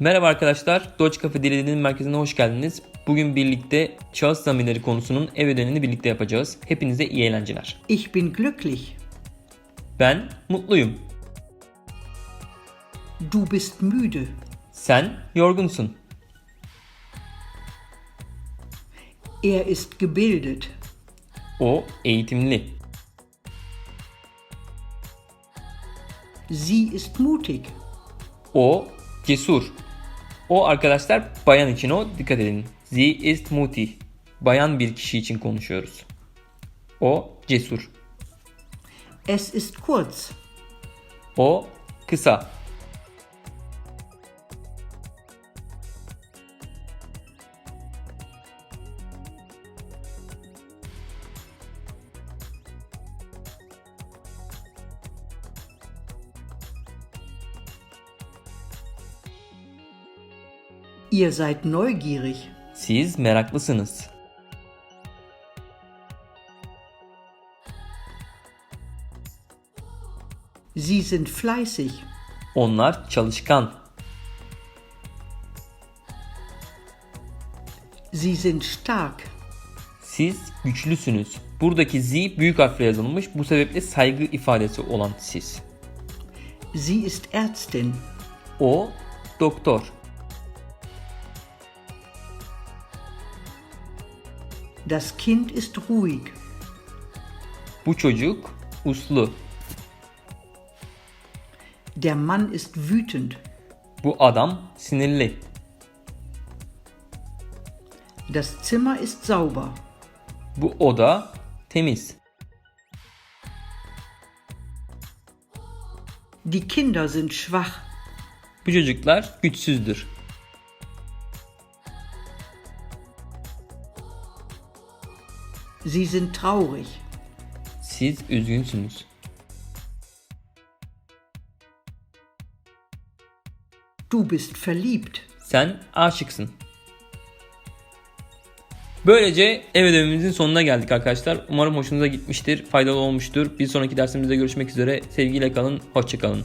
Merhaba arkadaşlar, Doge Cafe Dili Dilinin Merkezi'ne hoş geldiniz. Bugün birlikte şahıs zamirleri konusunun ev ödevini birlikte yapacağız. Hepinize iyi eğlenceler. Ich bin glücklich. Ben mutluyum. Du bist müde. Sen yorgunsun. Er ist gebildet. O eğitimli. Sie ist mutig. O cesur. O arkadaşlar bayan için o dikkat edin. Sie ist mutig. Bayan bir kişi için konuşuyoruz. O cesur. Es ist kurz. O kısa. Ihr seid neugierig. Siz meraklısınız. Sie sind fleißig. Onlar çalışkan. Sie sind stark. Siz güçlüsünüz. Buradaki Z büyük harfle yazılmış. Bu sebeple saygı ifadesi olan siz. Sie ist Ärztin. O doktor. Das Kind ist ruhig. Bu çocuk uslu. Der Mann ist wütend. Bu adam sinirli. Das Zimmer ist sauber. Bu oda temiz. Die Kinder sind schwach. Bu çocuklar güçsüzdür. Sie sind traurig. Siz üzgünsünüz. Du bist verliebt. Sen aşıksın. Böylece ev ödevimizin sonuna geldik arkadaşlar. Umarım hoşunuza gitmiştir, faydalı olmuştur. Bir sonraki dersimizde görüşmek üzere. Sevgiyle kalın, hoşçakalın.